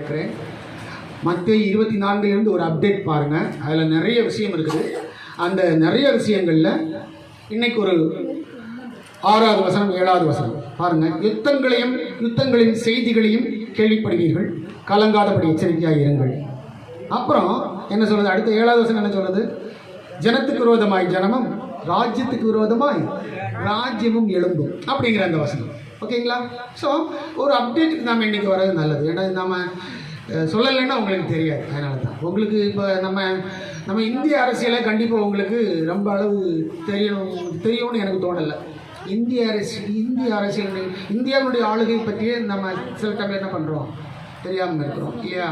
இருக்கிறேன் மத்திய இருபத்தி நான்குலேருந்து ஒரு அப்டேட் பாருங்கள் அதில் நிறைய விஷயம் இருக்குது. அந்த நிறைய விஷயங்களில் இன்னைக்கு ஒரு ஆறாவது வசனம் ஏழாவது வசனம். பாருங்கள் யுத்தங்களையும் யுத்தங்களின் செய்திகளையும் கேள்விப்படுவீர்கள். கலங்காதபடி எச்சரிக்கையாக இருங்கள். அப்புறம் என்ன சொல்றது? அடுத்த ஏழாவது வசனம் என்ன சொல்றது? ஜனத்துக்கு விரோதமாய் ஜனமும் ராஜ்யத்துக்கு விரோதமாய் ராஜ்யமும் எழும்பும். அப்படிங்கிற அந்த வசனம். ஓகேங்களா? ஸோ ஒரு அப்டேட்டுக்கு நம்ம இன்றைக்கி வர்றது நல்லது. ஏன்னா நம்ம சொல்லலைன்னா உங்களுக்கு தெரியாது. அதனால தான் உங்களுக்கு இப்போ நம்ம நம்ம இந்திய அரசியலை கண்டிப்பாக உங்களுக்கு ரொம்ப அளவு தெரியணும் தெரியும்னு எனக்கு தோணலை. இந்திய அரசு இந்திய அரசியல் இந்தியாவுடைய ஆளுகை பற்றியே நம்ம சில டைம் என்ன பண்ணுறோம் தெரியாமல் இருக்கிறோம். இல்லையா?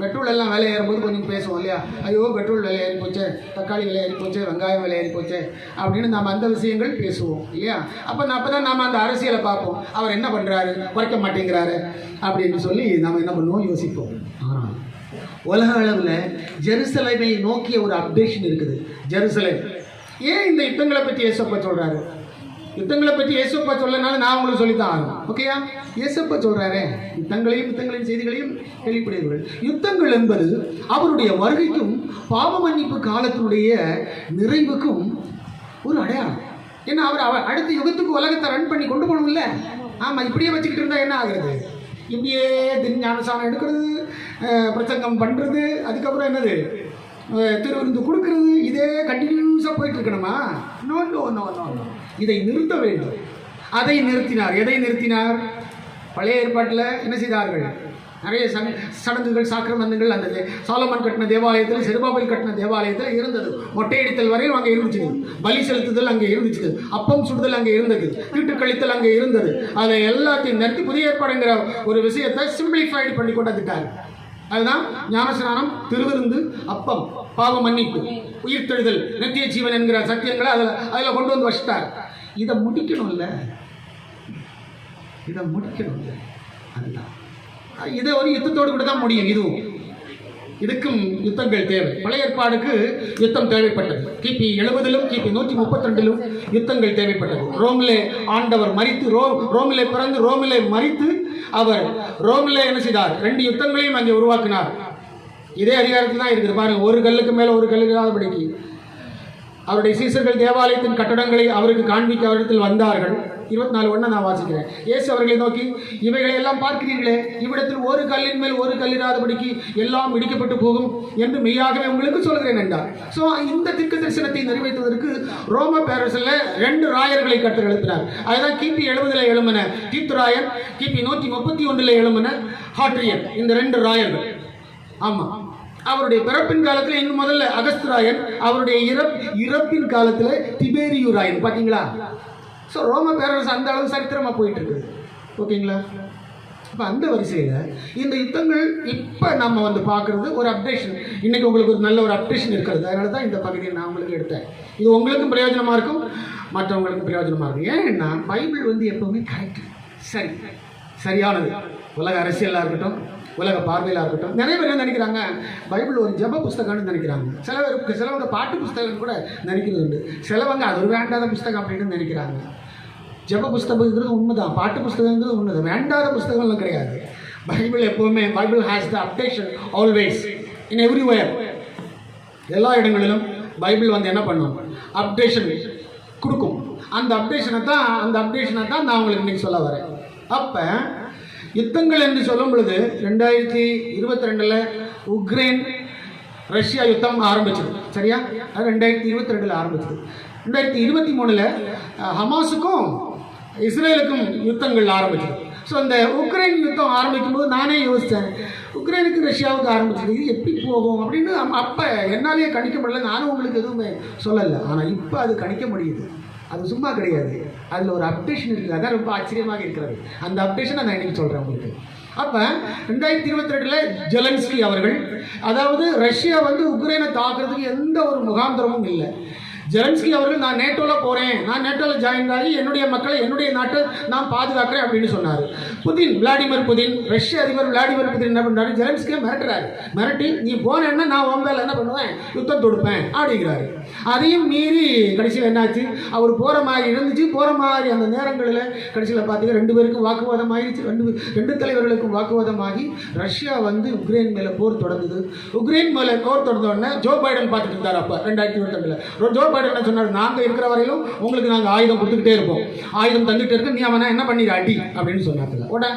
பெட்ரோல் எல்லாம் விலை ஏறும்போது கொஞ்சம் பேசுவோம் இல்லையா? ஐயோ பெட்ரோல் விலை ஏறி போச்சே தக்காளி விலை ஏறி போச்சே வெங்காயம் விலை ஏறி போச்சே அப்படின்னு நம்ம அந்த விஷயங்கள் பேசுவோம் இல்லையா? அப்போ அப்போ தான் நாம் அந்த அரசியலை பார்ப்போம். அவர் என்ன பண்ணுறாரு குறைக்க மாட்டேங்கிறாரு அப்படின்னு சொல்லி நம்ம என்ன பண்ணுவோம்? யோசிப்போம். ஆனால் உலக அளவில் ஜெருசலேமை நோக்கிய ஒரு அப்டேஷன் இருக்குது. ஜெருசலேம். ஏன் இந்த யுத்தங்களை பற்றி ஏசப்பா சொல்கிறாரு யுத்தங்களை பற்றி இயேசுப்பா சொல்லனால நான் உங்களுக்கு சொல்லித்தான் ஆகணும். ஓகேயா இயேசுப்பா சொல்றாரே யுத்தங்களையும் யுத்தங்களின் செய்திகளையும் கேள்விப்படுகிறீர்கள் யுத்தங்கள் என்பது அவருடைய வருகைக்கும் பாவ மன்னிப்பு காலத்தினுடைய நிறைவுக்கும் ஒரு அடையாளம். ஏன்னா அவர் அவர் அடுத்த யுகத்துக்கு உலகத்தை ரன் பண்ணி கொண்டு போகணும்ல? ஆமாம் இப்படியே வச்சுக்கிட்டு இருந்தா என்ன ஆகுறது? இப்படியே தின் ஞானசானம் எடுக்கிறது பிரசங்கம் பண்ணுறது அதுக்கப்புறம் என்னது? திருவிருந்து கொடுக்கறது இதே கண்டினியூஸாக போயிட்டு இருக்கணுமா no no no no no இதை நிறுத்த வேண்டும். அதை நிறுத்தினார். எதை நிறுத்தினார்? பழைய ஏற்பாட்டில் என்ன செய்தார்கள்? நிறைய சங் சடங்குகள் சாக்கிரமந்தங்கள் அந்த சாலமன் கட்டின தேவாலயத்தில் செருபாபல் கட்டின தேவாலயத்தில் இருந்தது. மொட்டையடித்தல் வரையும் அங்கே இருந்துச்சு. பலி செலுத்துதல் அங்கே இருந்துச்சு. அப்பம் சுடுதல் அங்கே இருந்தது. வீட்டு கழித்தல் அங்கே இருந்தது. அதை எல்லாத்தையும் நிறுத்தி புதிய ஏற்பாடுங்கிற ஒரு விஷயத்தை சிம்பிளிஃபைடு பண்ணி கொண்டு வந்துட்டார். அதுதான் ஞானஸ்நானம் திருவிருந்து அப்பம் பாவ மன்னிப்பு உயிர்த்தெழுதல் நித்திய ஜீவன் என்கிற சத்தியங்களை அதில் அதில் கொண்டு வந்து வச்சிட்டார். இதை முடிக்கணும்ல? இதை முடிக்கணும்ல? அதுதான். இதை ஒரு யுத்தத்தோடு கூட தான் முடியும் இதுவும். இதுக்கும் யுத்தங்கள் தேவை. பழைய ஏற்பாடுக்கு யுத்தம் தேவைப்பட்டது. கிபி எழுபதிலும் கிபி நூற்றி முப்பத்தி ரெண்டிலும் யுத்தங்கள் தேவைப்பட்டது. ரோமிலே ஆண்டவர் மறித்து ரோ ரோமிலே பிறந்து ரோமிலே மறித்து அவர் ரோமிலே என்ன செய்தார்? ரெண்டு யுத்தங்களையும் அங்கே உருவாக்கினார். இதே அதிகாரத்தில் தான் இருக்குது பாருங்க. ஒரு கல்லுக்கு மேலே ஒரு கல்லுக்கு இல்லாதபடிக்கு. அவருடைய சீசர்கள் தேவாலயத்தின் கட்டடங்களை அவருக்கு காண்பிக்க அவரிடத்தில் வந்தார்கள். இருபத்தி நாலு ஒன்று நான் வாசிக்கிறேன். இயேசு அவர்களை நோக்கி இவைகளை எல்லாம் பார்க்கிறீர்களே இவ்விடத்தில் ஒரு கல்லின் மேல் ஒரு கல் எல்லாம் இடிக்கப்பட்டு போகும் என்று மெய்யாகவே உங்களுக்கு சொல்கிறேன் என்றார். ஸோ இந்த திக்கு தரிசனத்தை நிறைவேற்றுவதற்கு ரோம பேரரசில் ரெண்டு ராயர்களை கற்று எழுப்பினார். அதுதான் கிபி எழுபதில் எழும்பின தீத்துராயன் கிபி நூற்றி முப்பத்தி ஒன்றில் எழும்பின ஹாட்ரியன் இந்த ரெண்டு ராயர்கள். ஆமாம் அவருடைய பிறப்பின் காலத்தில் இன்னும் முதல்ல அகஸ்துராயன் அவருடைய இறப் இறப்பின் காலத்தில் திபேரியூராயன் பார்த்தீங்களா ஸோ ரோம பேரரசு அந்த அளவு சரித்திரமாக போயிட்டு இருக்குது ஓகேங்களா இப்போ அந்த வரிசையில் இந்த யுத்தங்கள் இப்போ நம்ம வந்து பார்க்குறது ஒரு அப்டேஷன் இன்றைக்கி உங்களுக்கு ஒரு நல்ல ஒரு அப்டேஷன் இருக்கிறது. அதனால தான் இந்த பகுதியை நான் உங்களுக்கு எடுத்தேன். இது உங்களுக்கும் பிரயோஜனமாக இருக்கும் மற்றவங்களுக்கும் பிரயோஜனமாக இருக்கும். ஏன்னா பைபிள் வந்து எப்போவுமே கரெக்ட் சரி. சரியானது. உலக அரசியலாக இருக்கட்டும் உலக பார்வையிலாக இருக்கட்டும். நிறைய பேர் என்ன நினைக்கிறாங்க? பைபிள் ஒரு ஜெப புஸ்தகம்னு நினைக்கிறாங்க. சில பேருக்கு சிலவங்க பாட்டு புஸ்தகம் கூட நினைக்கிறது உண்டு. சிலவங்க அது ஒரு வேண்டாத புஸ்தகம் அப்படின்னு நினைக்கிறாங்க. ஜெப புஸ்தகங்கிறது உண்மைதான். பாட்டு புஸ்தகங்கிறது உண்மைதான். வேண்டாத புஸ்தகம்லாம் கிடையாது. பைபிள் எப்போவுமே Bible has the updation always in everywhere எல்லா இடங்களிலும் பைபிள் வந்து என்ன பண்ணும்? அப்டேஷன் கொடுக்கும். அந்த அப்டேஷனை தான் அந்த அப்டேஷனை தான் நான் உங்களுக்கு இன்றைக்கி சொல்ல வரேன். அப்போ யுத்தங்கள் என்று சொல்லும் பொழுது ரெண்டாயிரத்தி இருபத்தி ரெண்டில் உக்ரைன் ரஷ்யா யுத்தம் ஆரம்பிச்சது. சரியா? அது ரெண்டாயிரத்தி இருபத்தி ரெண்டில் ஆரம்பிச்சது. ரெண்டாயிரத்தி இருபத்தி மூணில் ஹமாஸுக்கும் இஸ்ரேலுக்கும் யுத்தங்கள் ஆரம்பிச்சது. ஸோ அந்த உக்ரைன் யுத்தம் ஆரம்பிக்கும் போது நானே யோசித்தேன் உக்ரைனுக்கு ரஷ்யாவுக்கு ஆரம்பிச்சது இது எப்படி போகும் அப்படின்னு அப்போ என்னாலேயே கணிக்க முடியல நானும் உங்களுக்கு எதுவுமே சொல்லலை. ஆனால் இப்போ அது கணிக்க முடியுது. அது சும்மா கிடையாது. அதில் ஒரு அப்டேஷன் இருக்குது. அதான் ரொம்ப ஆச்சரியமாக இருக்கிறது. அந்த அப்டேஷனை நான் இன்னைக்கு சொல்கிறேன் உங்களுக்கு. அப்போ ரெண்டாயிரத்தி இருபத்தி ரெண்டில் ஜெலன்ஸ்கி அவர்கள் அதாவது ரஷ்யா வந்து உக்ரைனை தாக்குறதுக்கு எந்த ஒரு முகாந்திரமும் இல்லை. ஜெலன்ஸ்கி அவர்கள் நான் நேட்டோவில் போகிறேன் நான் நேட்டோவில் ஜாயின் ஆகி என்னுடைய மக்களை என்னுடைய நாட்டை நான் பாதுகாக்கிறேன் அப்படின்னு சொன்னார். புதின் விளாடிமிர் புதின் ரஷ்ய அதிபர் விளாடிமிர் புதின் என்ன பண்ணுறாரு ஜெலன்ஸ்கியை மிரட்டுறாரு. மிரட்டி நீ போனேன்னா நான் உன் மேலே என்ன பண்ணுவேன்? யுத்தம் தொடுப்பேன் அப்படிங்கிறாரு. அதையும் மீறி கடைசியில் என்னாச்சு? அவர் போகிற மாதிரி இருந்துச்சு. போகிற மாதிரி அந்த நேரங்களில் கடைசியில் பார்த்தீங்கன்னா ரெண்டு பேருக்கும் வாக்குவாதம் ஆயிடுச்சு ரெண்டு ரெண்டு தலைவர்களுக்கும் வாக்குவாதமாகி ரஷ்யா வந்து உக்ரைன் மேலே போர் தொடர்ந்தது உக்ரைன் மேலே போர் தொடர்ந்த உடனே ஜோ பைடன் பார்த்துட்டு இருந்தார் அப்போ ரெண்டாயிரத்தி இருபத்தெண்டில் ஜோ பைடன் என்ன சொன்னார்? நாங்கள் இருக்கிற வரையிலும் உங்களுக்கு நாங்கள் ஆயுதம் கொடுத்துக்கிட்டே இருப்போம். ஆயுதம் தந்துட்டு இருக்கு. நீ அவனை என்ன பண்ணிடு? அடி அப்படின்னு சொன்னாங்க உடனே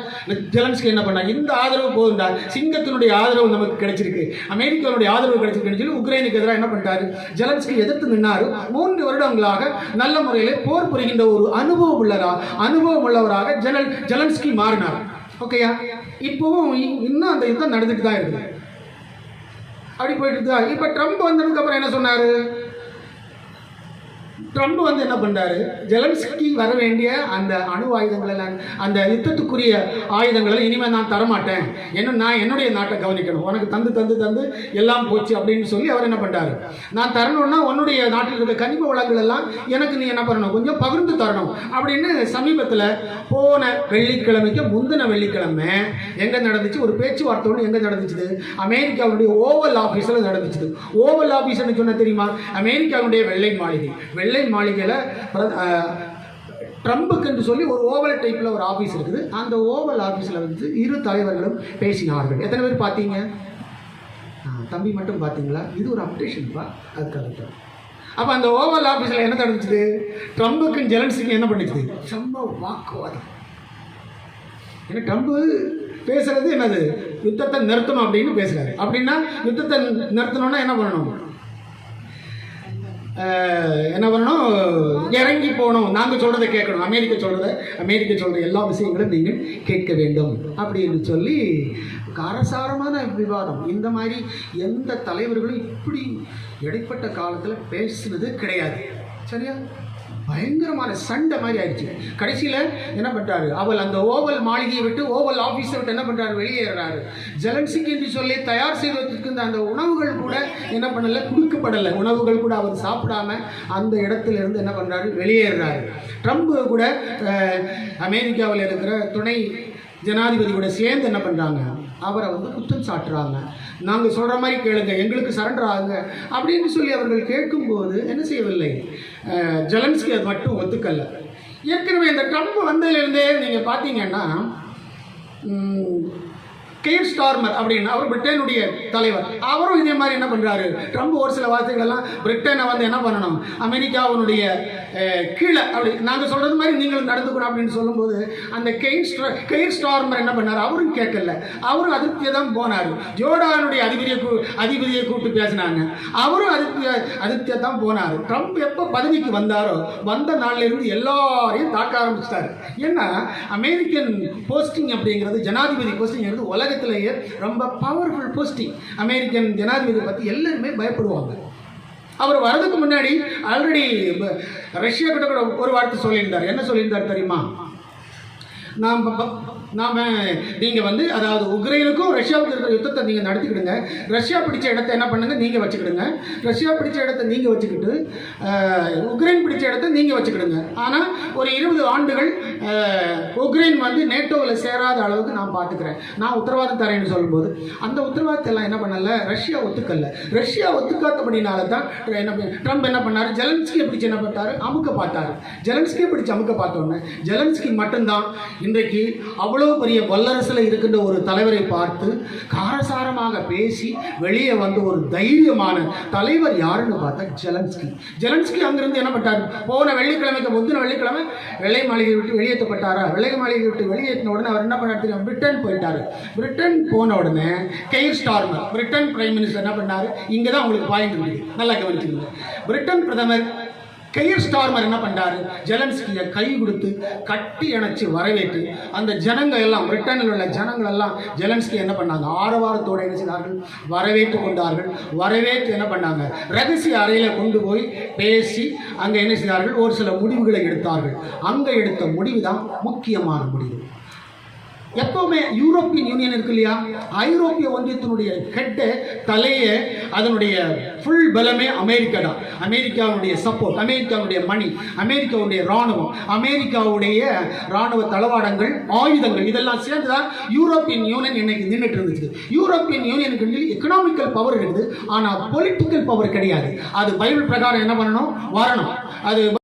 ஜெலன்ஸ்கி என்ன பண்ணாங்க இந்த ஆதரவு போதுண்டா சிங்கத்தினுடைய ஆதரவு நமக்கு கிடைச்சிருக்கு. அமெரிக்காவுடைய ஆதரவு கிடைச்சிருக்குன்னு சொல்லி உக்ரைனுக்கு எதிராக என்ன பண்ணிட்டாரு? ஜெலன்ஸ்கி எதிர்த்து நின்னாரு. மூன்று வருடங்களாக நல்ல முறையில் போர் புரிகின்ற ஒரு அனுபவம் உள்ளதா அனுபவம் உள்ளவராக ஜெனல் ஜெலன்ஸ்கி மாறினார். ஓகேயா? இப்போவும் இன்னும் அந்த யுத்தம் நடந்துட்டு தான் இருக்குது. அப்படி போயிட்டு இருக்கா இப்போ ட்ரம்ப் வந்ததுக்கு அப்புறம் என்ன சொன்னாரு? ட்ரம்ப் வந்து என்ன பண்ணுறாரு ஜெலன்ஸ்கி வர வேண்டிய அந்த அணு ஆயுதங்களை அந்த யுத்தத்துக்குரிய ஆயுதங்களை இனிமேல் நான் தரமாட்டேன். என்ன நான் என்னுடைய நாட்டை கவனிக்கணும். உனக்கு தந்து தந்து தந்து எல்லாம் போச்சு அப்படின்னு சொல்லி அவர் என்ன பண்ணுறாரு நான் தரணும்னா உன்னுடைய நாட்டில் இருக்க கனிம வளங்கள் எல்லாம் எனக்கு நீ என்ன பண்ணணும்? கொஞ்சம் பகிர்ந்து தரணும். அப்படின்னு சமீபத்தில் போன வெள்ளிக்கிழமைக்கு முந்தின வெள்ளிக்கிழமை எங்கே நடந்துச்சு? ஒரு பேச்சுவார்த்தை ஒன்று எங்கே நடந்துச்சு அமெரிக்காவுடைய ஓவல் ஆஃபீஸில் நடந்துச்சு ஓவல் ஆஃபீஸ்னு சொன்ன தெரியுமா? அமெரிக்காவுடைய வெள்ளை மாளிகை. வெள்ளை மாளிகையில் ட்ரம்புக்கு என்று சொல்லி ஒரு ஓவல் டைப்பில் ஒரு ஆஃபீஸ் இருக்குது. அந்த ஓவல் ஆஃபீஸில் வந்து இரு தலைவர்களும் பேசினார்கள். எத்தனை பேர் பார்த்தீங்க? தம்பி மட்டும் பார்த்தீங்களா? இது ஒரு அப்டேஷன்ப்பா அதுக்காக தான். அப்போ அந்த ஓவல் ஆஃபீஸில் என்ன நடந்துச்சு? ட்ரம்புக்கும் ஜெலன்ஸுக்கும் என்ன பண்ணிச்சுது செம்ம வாக்குவாதம். ஏன்னா ட்ரம்ப் பேசுறது என்னது? யுத்தத்தை நிறுத்தணும் அப்படின்னு பேசுறாரு. அப்படின்னா யுத்தத்தை நிறுத்தணும்னா என்ன பண்ணணும்? என்ன பண்ணணும்? இறங்கி போகணும். நாங்கள் சொல்கிறத கேட்கணும். அமெரிக்கா சொல்கிறத அமெரிக்கா சொல்கிற எல்லா விஷயங்களும் நீங்கள் கேட்க வேண்டும் அப்படின்னு சொல்லி காரசாரமான விவாதம். இந்த மாதிரி எந்த தலைவர்களும் இப்படி இடைப்பட்ட காலத்தில் பேசுனது கிடையாது. சரியா? பயங்கரமான சண்டை மாதிரி ஆயிடுச்சு. கடைசியில் என்ன பண்ணுறாரு அவள் அந்த ஓவல் மாளிகையை விட்டு ஓவல் ஆஃபீஸை விட்டு என்ன பண்ணுறாரு வெளியேறாரு. ஜெலன்சிக்கு என்று சொல்லி தயார் செய்து வச்சிருக்கிற அந்த உணவுகள் கூட என்ன பண்ணலை? கொடுக்கப்படலை. உணவுகள் கூட அவர் சாப்பிடாம அந்த இடத்துல இருந்து என்ன பண்ணுறாரு வெளியேறாரு. ட்ரம்ப் கூட அமெரிக்காவில் இருக்கிற துணை ஜனாதிபதி கூட சேர்ந்து என்ன பண்ணுறாங்க அவரை வந்து குற்றம் சாட்டுறாங்க. நாங்கள் சொல்கிற மாதிரி கேளுங்க எங்களுக்கு சரண்டர் ஆகுங்க அப்படின்னு சொல்லி அவர்கள் கேட்கும்போது என்ன செய்யவில்லை? ஜலன்ஸ்கி அது மட்டும் ஒத்துக்கல்ல ஏற்கனவே இந்த ட்ரம்ப் வந்ததுலேருந்தே நீங்கள் பார்த்தீங்கன்னா ம், ஸ்டார்மர் அப்படின்னு அவர் பிரிட்டனுடைய தலைவர். அவரும் இதே மாதிரி என்ன பண்ணுறாரு ட்ரம்ப் ஒரு சில வார்த்தைகள் எல்லாம் பிரிட்டனை வந்து என்ன பண்ணணும்? அமெரிக்காவினுடைய கீழே அப்படி நாங்கள் சொல்கிறது மாதிரி நீங்களும் நடந்துக்கணும் அப்படின்னு சொல்லும்போது அந்த கெயின் ஸ்டா கெய்ர் ஸ்டார்மர் என்ன பண்ணார்? அவரும் கேட்கல. அவரும் அதிருப்தியை தான் போனார். ஜோர்டானுடைய அதிபதியை கூ அதிபதியை கூப்பிட்டு பேசினாங்க. அவரும் அதிருப்திய அதிருப்தியை தான் போனார். ட்ரம்ப் எப்போ பதவிக்கு வந்தாரோ வந்த நாளிலிருந்து எல்லாரையும் தாக்க ஆரம்பிச்சிட்டாரு. ஏன்னா அமெரிக்கன் போஸ்டிங் அப்படிங்கிறது ஜனாதிபதி போஸ்டிங்கிறது உலகத்திலேயே ரொம்ப பவர்ஃபுல் போஸ்டிங் அமெரிக்கன் ஜனாதிபதி பற்றி எல்லாருமே பயப்படுவாங்க. அவர் வரதுக்கு முன்னாடி ஆல்ரெடி ரஷ்யா கிட்ட கூட ஒரு வார்த்தை சொல்லியிருந்தார். என்ன சொல்லியிருந்தார் தெரியுமா? நாம் நாம் நீங்கள் வந்து அதாவது உக்ரைனுக்கும் ரஷ்யாவுக்கும் இருக்கிற யுத்தத்தை நீங்கள் நடத்திக்கிடுங்க. ரஷ்யா பிடிச்ச இடத்த என்ன பண்ணுங்க? நீங்கள் வச்சுக்கிடுங்க. ரஷ்யா பிடிச்ச இடத்த நீங்கள் வச்சுக்கிட்டு உக்ரைன் பிடிச்ச இடத்த நீங்கள் வச்சுக்கிடுங்க. ஆனால் ஒரு இருபது ஆண்டுகள் உக்ரைன் வந்து நேட்டோவில் சேராத அளவுக்கு நான் பார்த்துக்கிறேன். நான் உத்தரவாதம் தரேன்னு சொல்லும்போது அந்த உத்தரவாதத்தெல்லாம் என்ன பண்ணல? ரஷ்யா ஒத்துக்கல. ரஷ்யா ஒத்துக்காதபடினால தான் என்ன ட்ரம்ப் என்ன பண்ணார்? ஜெலன்ஸ்கியை பிடிச்சி என்ன பண்ணார் அமுக்க பார்த்தாரு. ஜெலன்ஸ்கியை பிடிச்சி அமுக்க பார்த்தோன்னே ஜெலன்ஸ்கி மட்டும்தான் இன்றைக்கு அவ்வளோ பெரிய வல்லரசில் இருக்கின்ற ஒரு தலைவரை பார்த்து காரசாரமாக பேசி வெளியே வந்து ஒரு தைரியமான தலைவர் யாருன்னு பார்த்தா ஜெலன்ஸ்கி. ஜெலன்ஸ்கி அங்கிருந்து என்ன பண்ணார் போன வெள்ளிக்கிழமைக்கு முந்தின வெள்ளிக்கிழமை வெள்ளை மாளிகை விட்டு வெளியே வெளியேற்றப்பட்டாரா? வெள்ளை மாளிகை விட்டு வெளியேற்றின உடனே அவர் என்ன பண்ணார்? தெரியுமா? பிரிட்டன் போயிட்டாரு. பிரிட்டன் போன உடனே Keir Starmer Britain prime minister என்ன பண்ணாரு? இங்கே தான் உங்களுக்கு பாயிண்ட் இருக்குது. நல்லா கவனிச்சுங்க பிரிட்டன் பிரதமர் கெயர் ஸ்டார்மர் என்ன பண்ணாரு ஜெலன்ஸ்கியை கை கொடுத்து கட்டி இணைச்சி வரவேற்று அந்த ஜனங்க எல்லாம் பிரிட்டனில் உள்ள ஜனங்கள் எல்லாம் ஜெலன்ஸ்கி என்ன பண்ணாங்க? ஆரவாரத்தோடு என்ன செய்தார்கள் வரவேற்று கொண்டார்கள். வரவேற்று என்ன பண்ணாங்க? ரகசிய அறையில் கொண்டு போய் பேசி அங்கே என்ன செய்தார்கள்? ஒரு சில முடிவுகளை எடுத்தார்கள். அங்கே எடுத்த முடிவு தான் முக்கியமான முடிவு. எப்பவுமே யூரோப்பியன் யூனியன் இருக்கு இல்லையா? ஐரோப்பிய ஒன்றியத்தினுடைய ஹெட்டு தலையே அதனுடைய ஃபுல் பலமே அமெரிக்கா தான். அமெரிக்காவுடைய சப்போர்ட் அமெரிக்காவுடைய மணி அமெரிக்காவுடைய ராணுவம் அமெரிக்காவுடைய ராணுவ தளவாடங்கள் ஆயுதங்கள் இதெல்லாம் சேர்ந்து தான் யூரோப்பியன் யூனியன் இன்னைக்கு நின்றுட்டு இருந்துச்சு. யூரோப்பியன் யூனியனுக்கு எக்கனாமிக்கல் பவர் இருக்குது. ஆனால் பொலிட்டிக்கல் பவர் கிடையாது. அது பைபிள் பிரகாரம் என்ன பண்ணணும்? வரணும். அது